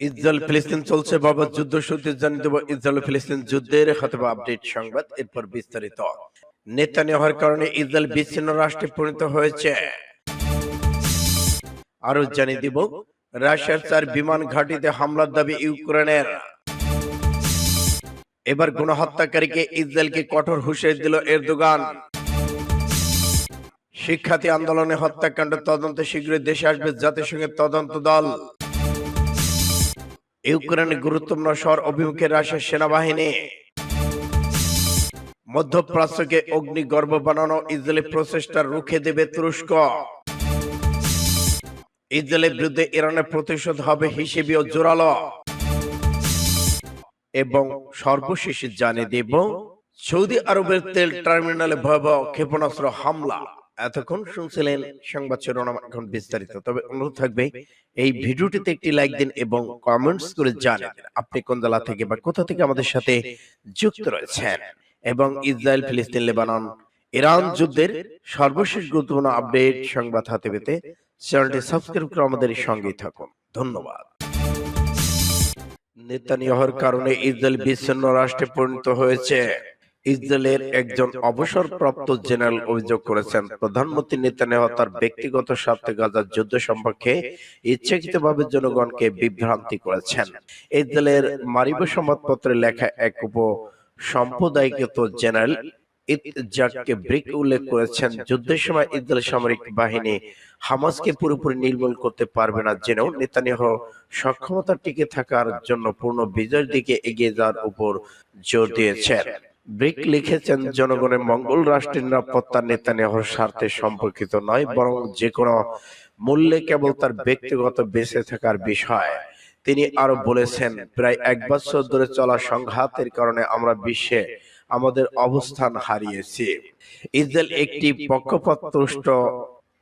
Israel ফিলিস্তিন চলছে বাবা যুদ্ধ শুরুতে জানিয়ে দেব, ইসরায়েল ফিলিস্তিন যুদ্ধের হয়তো আপডেট সংবাদ এরপর বিস্তারিত। নেতানিয়াহুর কারণে ইসরায়েল বিচ্ছিন্ন রাষ্ট্রে পরিণত হয়েছে। আরও জানিয়ে দিব, রাশিয়ার চার বিমান ঘাঁটিতে হামলার দাবি ইউক্রেনের। এবার গণহত্যাকারীকে ইসরায়েলকে কঠোর হুঁশিয়ারি দিল এরদোগান। শিক্ষার্থী আন্দোলনে হত্যাকাণ্ড তদন্তে শীঘ্রই দেশে আসবে জাতিসংঘের তদন্ত দল। ইউক্রেনের গুরুত্বপূর্ণ শহর অভিমুখে রাশিয়ার সেনাবাহিনী। মধ্যপ্রাচ্যকে অগ্নিগর্ভ বানানো ইসরায়েলি প্রচেষ্টা রুখে দেবে তুরস্ক। ইসরায়েলের বিরুদ্ধে ইরানের প্রতিশোধ হবে হিসেবেও জোরালো। এবং সর্বশেষ জানিয়ে দেব, সৌদি আরবের তেল টার্মিনালে ভয়াবহ ক্ষেপণাস্ত্র হামলা। এতক্ষণ শুনছিলেন সংবাদ শিরোনাম এখন বিস্তারিত। তবে অনুরোধ থাকবে এই ভিডিওটিতে একটি লাইক দিন এবং কমেন্টস করে জানান। আপনি কোন জেলা থেকে বা কোথা থেকে আমাদের সাথে যুক্ত রয়েছেন এবং ইসরায়েল ফিলিস্তিন লেবানন ইরান যুদ্ধের সর্বশেষ গুরুত্বপূর্ণ আপডেট সংবাদ হাতে পেতে চ্যানেলটি সাবস্ক্রাইব করে আমাদের সঙ্গেই থাকুন। ধন্যবাদ। নেতানিয়াহুর কারণে ইসরায়েল বিচ্ছিন্ন রাষ্ট্রে পরিণত হয়েছে। ইসরায়েলের একজন অবসরপ্রাপ্ত জেনারেল অভিযোগ করেছেন, প্রধানমন্ত্রী নেতানিয়াহু তার ব্যক্তিগত স্বার্থে গাজার যুদ্ধ সম্পর্কে ইচ্ছাকৃতভাবে জনগণকে বিভ্রান্তি করেছেন। ইসরায়েলের মারিব সংবাদপত্রে লেখা এক উপ সম্প্রদায়গত জেনারেল ইতজাককে ব্রিক উল্লেখ করেছেন, যুদ্ধের সময় ইসরায়েল সামরিক বাহিনী হামাসকে পুরোপুরি নির্মূল করতে পারবে না জেনেও নেতানিয়াহু সক্ষমতা টিকে থাকার জন্য পূর্ণ বিজয়ের দিকে এগিয়ে যাওয়ার উপর জোর দিয়েছেন। ব্রিক লিখেছেন, জনগণের মঙ্গল রাষ্ট্রের নিরাপত্তা নেতানিয়াহুর স্বার্থে সম্পর্কিত নয়, বরং যে কোনো মূল্যে কেবল তার ব্যক্তিগত বেঁচে থাকার বিষয়। তিনি আরও বলেছেন, প্রায় এক বছর ধরে চলা সংঘাতের কারণে আমরা বিশ্বে আমাদের অবস্থান হারিয়েছি। ইসরায়েল একটি পক্ষপাতদুষ্ট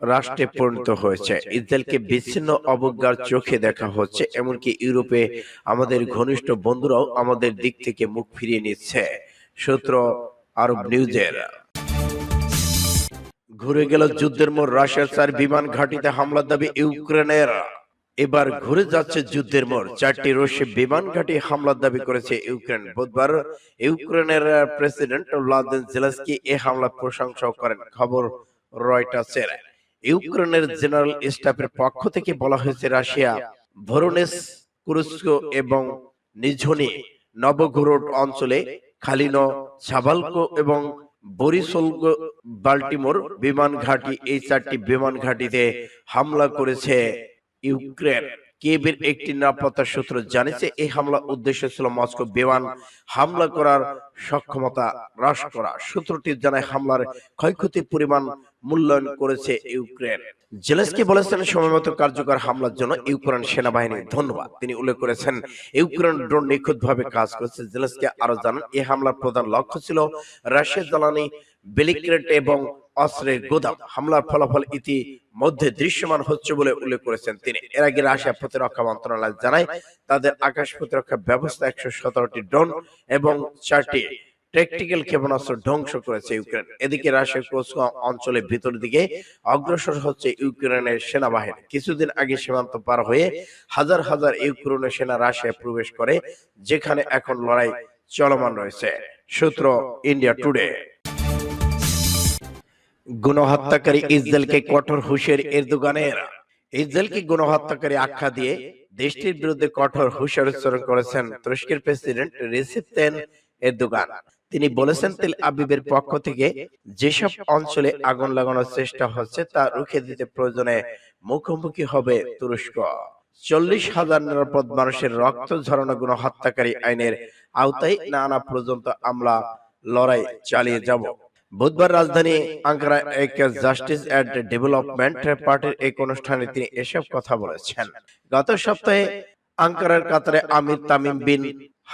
রাষ্ট্রে পরিণত হয়েছে। ইসরায়েলকে বিচ্ছিন্ন অবজ্ঞার চোখে দেখা হচ্ছে, এমনকি ইউরোপে আমাদের ঘনিষ্ঠ বন্ধুরাও আমাদের দিক থেকে মুখ ফিরিয়ে নিচ্ছে। সূত্র আরব নিউজের। ঘুরে গেল যুদ্ধের মোড় রাশিয়ার চার বিমান ঘাঁটিতে হামলার দাবি ইউক্রেনের। এবার ঘুরে যাচ্ছে যুদ্ধের মোড়। চারটি রুশ বিমান ঘাঁটি হামলার দাবি করেছে ইউক্রেন। বুধবার ইউক্রেনের প্রেসিডেন্ট ভ্লাদিমির জেলেনস্কি এ হামলার প্রশংসা করেন। খবর রয়টার্সের। ইউক্রেনের জেনারেল স্টাফের পক্ষ থেকে বলা হয়েছে রাশিয়া ভরোনেস কুরস্ক এবং নিঝনি নবগোরোড অঞ্চলে খালিনো ছাবালকো এবং বরিসলগ বাল্টিমোর বিমান ঘাঁটি, এই চারটি বিমান ঘাঁটিতে হামলা করেছে ইউক্রেন। কেবির একটি নিরাপত্তা সূত্র জানিয়েছে, এই হামলা উদ্দেশ্য ছিল মস্কো বিমান হামলা করার সক্ষমতা হ্রাস করা। সূত্রটি জানায়, হামলার ক্ষয়ক্ষতির পরিমাণ মূল্যায়ন করেছে ইউক্রেন। জেলেস্কি বলেছেন সময়মতো কার্যকর হামলার জন্য ইউক্রেন সেনাবাহিনী ধন্যবাদ। তিনি উল্লেখ করেছেন, ইউক্রেন ড্রোন নিখুঁতভাবে কাজ করেছে। জেলেস্কি আরও জানান এই হামলার প্রধান লক্ষ্য ছিল রাশিয়ার জ্বালানি বেলিক্রেট এবং অস্ত্রের গোদাম। হামলার ফলাফল ইতিমধ্যে দৃশ্যমান হচ্ছে বলে উল্লেখ করেছেন তিনি। এর আগে রাশিয়া প্রতিরক্ষা মন্ত্রণালয় জানায়, তাদের আকাশ প্রতিরক্ষা ব্যবস্থা একশো সতেরোটি ড্রোন এবং চারটি ট্যাকটিক্যাল ক্ষেপণাস্ত্র ধ্বংস করেছে ইউক্রেন। এদিকে রাশিয়ার কোসকা অঞ্চলের ভিতর দিকে অগ্রসর হচ্ছে ইউক্রেনের সেনাবাহিনী। কিছুদিন আগে সীমান্ত পার হয়ে হাজার হাজার ইউক্রেনের সেনা রাশিয়ায় প্রবেশ করে, যেখানে এখন লড়াই চলমান রয়েছে। সূত্র ইন্ডিয়া টুডে। গণহত্যাকারী ইসরায়েলকে কঠোর হুশের এরদোগানের। ইসরায়েলকে গণহত্যাকারী আখ্যা দিয়ে দেশটির বিরুদ্ধে কঠোর হুঁশিয়ারি উচ্চারণ করেছেন তুরস্কের প্রেসিডেন্ট রিসেপ তেন এরদোগান। তিনি বলেছেন তেল আবিবের পক্ষ থেকে যেসব অঞ্চলে আগুন লাগানোর চেষ্টা হচ্ছে তা রুখে দিতে প্রয়োজনে মুখোমুখি হবে তুরস্ক। চল্লিশ হাজার নিরাপদ মানুষের রক্ত ঝরানো গুণ হত্যাকারী আইনের আওতায় না আনা পর্যন্ত আমরা লড়াই চালিয়ে যাব। বুধবার রাজধানী আঙ্কারা এক জাস্টিস অ্যান্ড ডেভেলপমেন্ট পার্টির এক অনুষ্ঠানে তিনি এসব কথা বলেছেন। গত সপ্তাহে আঙ্কারার কাতারে আমির তামিম বিন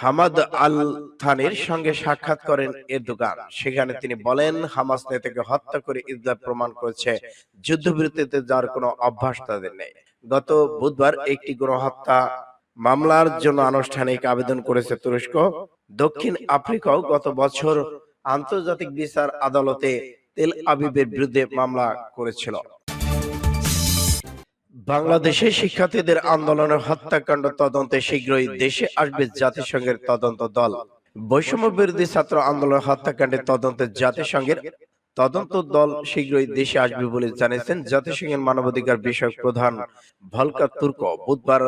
হামাদ আল থানির সঙ্গে সাক্ষাৎ করেন এরদোগান সেখানে তিনি বলেন হামাস নেতাকে হত্যা করে ইসরায়েল প্রমাণ করেছে। যুদ্ধবিরতিতে যাওয়ার কোনো অভ্যাস তাদের নেই। গত বুধবার একটি গণহত্যা মামলার জন্য আনুষ্ঠানিক আবেদন করেছে তুরস্ক। দক্ষিণ আফ্রিকাও গত বছর আন্তর্জাতিক বিচার আদালতে তেল আবিবের বিরুদ্ধে মামলা করেছিল। বাংলাদেশে শিক্ষার্থীদের আন্দোলনের হত্যাকাণ্ড তদন্তে শীঘ্রই দেশে আসবে জাতিসংঘের তদন্ত দল। বৈষম্য বিরোধী ছাত্র আন্দোলন হত্যাকাণ্ডের তদন্তে জাতিসংঘের তদন্ত দল শীঘ্রই দেশে আসবে বলে জানিয়েছেন জাতিসংঘের মানবাধিকার বিষয়ক প্রধান ভলকার তুর্ক। বুধবার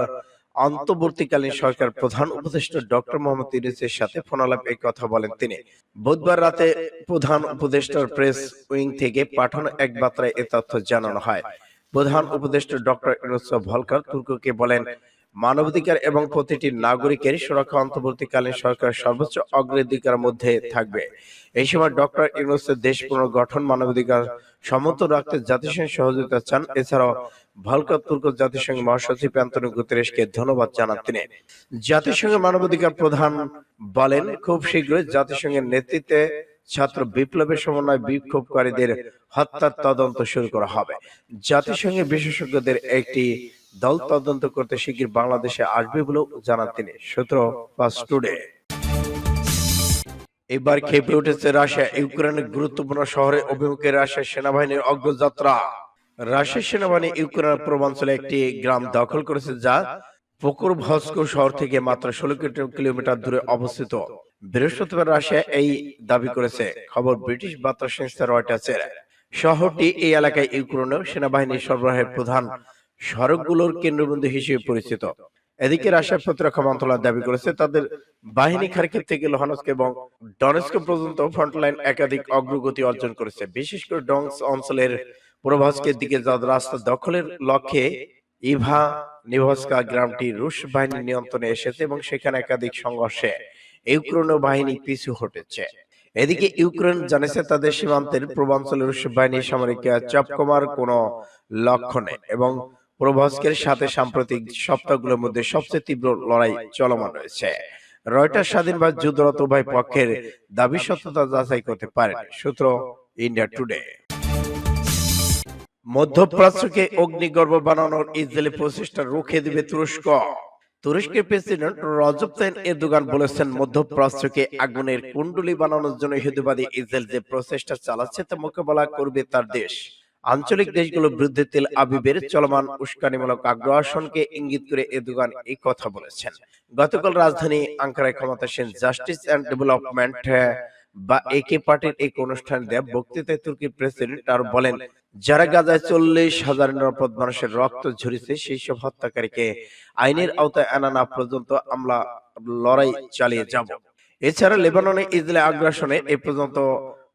অন্তর্বর্তীকালীন সরকার প্রধান উপদেষ্টা ডক্টর মোহাম্মদ ইউনুসের সাথে ফোনালাপ এই কথা বলেন তিনি। বুধবার রাতে প্রধান উপদেষ্টার প্রেস উইং থেকে পাঠানো এক বার্তায় এ তথ্য জানানো হয়। প্রধান উপদেষ্টা ডক্টর ইউনুস ভলকার তুর্ককে বলেন, মানবাধিকার এবং প্রতিটি নাগরিকের সুরক্ষা অন্তর্বর্তীকালীন সরকার সর্বোচ্চ অগ্রাধিকার মধ্যে থাকবে। এই সময় ডক্টর ইউনুসের দেশ পুনর্গঠন মানবাধিকার সমত রাখতে জাতিসংঘ সহযোগিতা চান। এছাড়াও ভলকার তুর্ক জাতিসংঘ মহাসচিব অ্যান্তনি গুতেরেসকে ধন্যবাদ জানান তিনি। জাতিসংঘের মানবাধিকার প্রধান বলেন, খুব শীঘ্রই জাতিসংঘের নেতৃত্বে ছাত্র বিপ্লবের সমন্বয় বিক্ষোভকারীদের হত্যার তদন্ত শুরু করা হবে। জাতিসংঘের বিশেষজ্ঞদের একটি দল তদন্ত করতে শিগগির বাংলাদেশে আসবে বলেও জানান তিনি, সূত্র পাস টুডে। এবার খেপে উঠেছে রাশিয়া, ইউক্রেনের গুরুত্বপূর্ণ শহরে অভিমুখে রাশিয়ার সেনাবাহিনীর অগ্রযাত্রা। রাশিয়ার সেনাবাহিনী ইউক্রেনের পূর্বাঞ্চলে একটি গ্রাম দখল করেছে যা পুকুর ভস্কো শহর থেকে মাত্র ষোলো কিলোমিটার দূরে অবস্থিত। বৃহস্পতিবার রাশিয়া এই দাবি করেছে। খবর ব্রিটিশ বার্তা সংস্থা রয়টার্সের। শহরটি এই এলাকায় ইউক্রেনের সেনাবাহিনীর সরবরাহের প্রধান সড়কগুলোর কেন্দ্রবিন্দু হিসেবে পরিচিত। এদিকে রাশিয়ার প্রতিরক্ষা মন্ত্রণালয় দাবি করেছে, তাদের বাহিনী খার্কিভ থেকে লোহানস্ক এবং ডনেস্ক পর্যন্ত ফ্রন্টলাইন একাধিক অগ্রগতি অর্জন করেছে। বিশেষ করে ডংস অঞ্চলের প্রভাসকের দিকে রাস্তা দখলের লক্ষ্যে ইভা নিভস্কা গ্রামটি রুশ বাহিনীর নিয়ন্ত্রণে এসেছে এবং সেখানে একাধিক সংঘর্ষে ইউক্রেনীয় বাহিনী পিছু হটেছে। এদিকে ইউক্রেন জানিয়েছে তাদের সীমান্তের পূর্বাঞ্চলের রুশ বাহিনীর সামরিক চাপ কমার কোনো লক্ষ্য নেই এবং প্রভাস্কের সাথে সাম্প্রতিক সপ্তাহগুলোর মধ্যে সবচেয়ে তীব্র লড়াই চলমান রয়েছে। রয়টার স্বাধীন বা যুদ্ধরত উভয় পক্ষের দাবি সত্যতা যাচাই করতে পারেনি, সূত্র ইন্ডিয়া টুডে। মধ্যপ্রাচ্যকে অগ্নিগর্ভ বানানোর ইসরায়েলি প্রচেষ্টা রুখে দিবে তুরস্ক। তুরস্কের প্রেসিডেন্ট রজব তাইন এরদোগান বলেছেন মধ্যপ্রাচ্যকে আগুনের কুণ্ডলি বানানোর জন্য ইহুদিবাদী ইসরায়েল যে প্রচেষ্টা চালাচ্ছে তা মোকাবেলা করবে তার দেশ। আঞ্চলিক দেশগুলোর বিরুদ্ধে তেল আবিবের চলমান উস্কানিমূলক আগ্রাসনকে ইঙ্গিত করে এরদোগান এই কথা বলেছেন। গতকাল রাজধানী আঙ্কারায় ক্ষমতাসীন জাস্টিস অ্যান্ড ডেভেলপমেন্ট বা একে পার্টির এক অনুষ্ঠানে দেয়া বক্তৃতায় তুর্কির প্রেসিডেন্ট আর বলেন যারা গাজায় চল্লিশ হাজার নিরাপদ মানুষের রক্ত ঝরিছে, সেই সব হত্যাকারীকে আইনের আওতায় আনা না পর্যন্ত আমরা লড়াই চালিয়ে যাব। এছাড়া লেবাননে ইসরায়েল আগ্রাসনে এ পর্যন্ত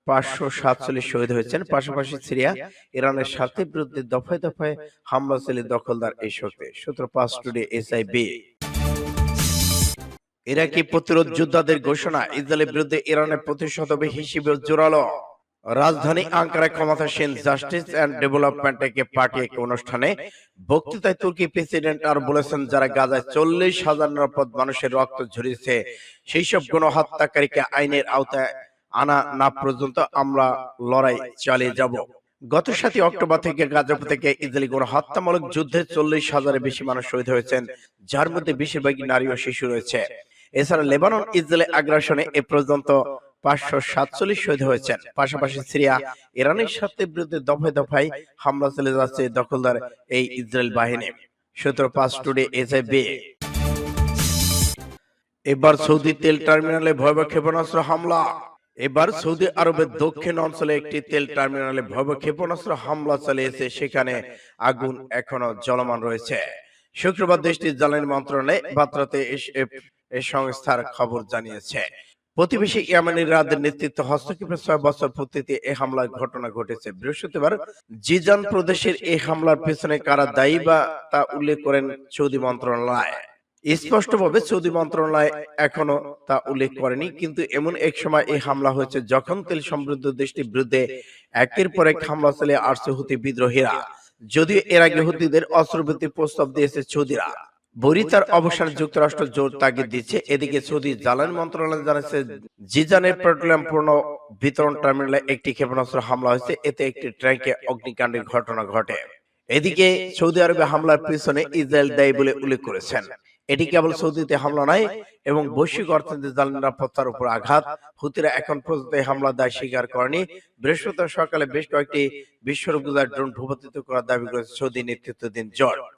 পাঁচশো সাতচল্লিশ শহীদ হয়েছেন। পাশাপাশি সিরিয়া, ইরানের স্বার্থের বিরুদ্ধে দফায় দফায় হামলা চালিয়ে দখলদার এই শক্তি সূত্র পাঁচ টুডে, এসআইবি। ইরাকি প্রতিরোধ যোদ্ধাদের ঘোষণা, ইসরায়েলের বিরুদ্ধে ইরানের প্রতিশোধ হবে হিসেবে জোরালো। রাজধানী আঙ্কারায় ক্ষমতাসীন justice and development AK party এক অনুষ্ঠানে বক্তৃতায় তুর্কি প্রেসিডেন্ট আর বলেছেন, যারা গাজায় চল্লিশ হাজার নিরাপদ মানুষের রক্ত ঝরিয়েছে সেই সব গণহত্যাকারীকে আইনের আওতায় আনা না পর্যন্ত আমরা লড়াই চালিয়ে যাব। গত সাতই অক্টোবর থেকে গাজা থেকে ইসরায়েলি গণহত্যামূলক যুদ্ধে চল্লিশ হাজারের বেশি মানুষ শহীদ হয়েছেন, যার মধ্যে বেশিরভাগই নারী ও শিশু রয়েছে। এছাড়া লেবানন ইসরায়েলি আগ্রাসনে এ পর্যন্ত পাঁচশো সাতচল্লিশ শহীদ হয়েছেন। পাশাপাশি সিরিয়া ইরানের সাথে বিরুদ্ধে দফায় দফায় হামলা চলে যাচ্ছে দখলদার এই ইসরায়েল বাহিনী। সূত্র পাঁচ টুডে এসআইবি। এবার সৌদি তেল টার্মিনালে ভয়াবহ ক্ষেপণাস্ত্র হামলা। এবার সৌদি আরবের দক্ষিণ অঞ্চলে একটি তেল টার্মিনালে ভয়াবহ ক্ষেপণাস্ত্র হামলা চালিয়েছে, সেখানে আগুন এখনও জ্বলমান রয়েছে। শুক্রবার দেশটির জ্বালানি মন্ত্রণালয় বার্তাতে এ সংস্থার খবর জানিয়েছে। প্রতিবেশী ইয়ামানের রাদের নেতৃত্ব হস্তক্ষেপের ছয় বছর পূর্তিতে এই হামলার ঘটনা ঘটেছে। বৃহস্পতিবার জিজান প্রদেশের এই হামলার পেছনে কারা দায়ী বা তা উল্লেখ করেন সৌদি মন্ত্রণালয়। স্পষ্টভাবে সৌদি মন্ত্রণালয় এখনও তা উল্লেখ করেনি, কিন্তু এমন এক সময় এই হামলা হয়েছে যখন তেল সমৃদ্ধ দেশটির বিরুদ্ধে একের পর এক হামলা চালিয়ে আসছে হুতি বিদ্রোহীরা। যদিও এর আগে হুতিদের অস্ত্রবিরতির প্রস্তাব দিয়েছে সৌদিরা। বরিতার অবসানে যুক্তরাষ্ট্র জোর তাগিদ দিচ্ছে। এদিকে সৌদি জ্বালানি মন্ত্রণালয় জানাচ্ছে জিজানের পেট্রোলিয়াম পূর্ণ বিতরণ টার্মিনালে একটি ক্ষেপণাস্ত্র হামলা হয়েছে। এতে একটি ট্যাঙ্কে অগ্নিকাণ্ডের ঘটনা ঘটে। এদিকে সৌদি আরবে হামলার পিছনে ইসরায়েল দায়ী বলে উল্লেখ করেছেন। এটি কেবল সৌদিতে হামলা নয় এবং বৈশ্বিক অর্থনীতি জাল নিরাপত্তার উপর আঘাত হুতিরা এখন পর্যন্ত এই হামলার দায় স্বীকার করেনি। বৃহস্পতিবার সকালে বেশ কয়েকটি বিস্ফোরক ড্রোন ভূপাতিত করার দাবি করেছে সৌদি নেতৃত্বাধীন জোট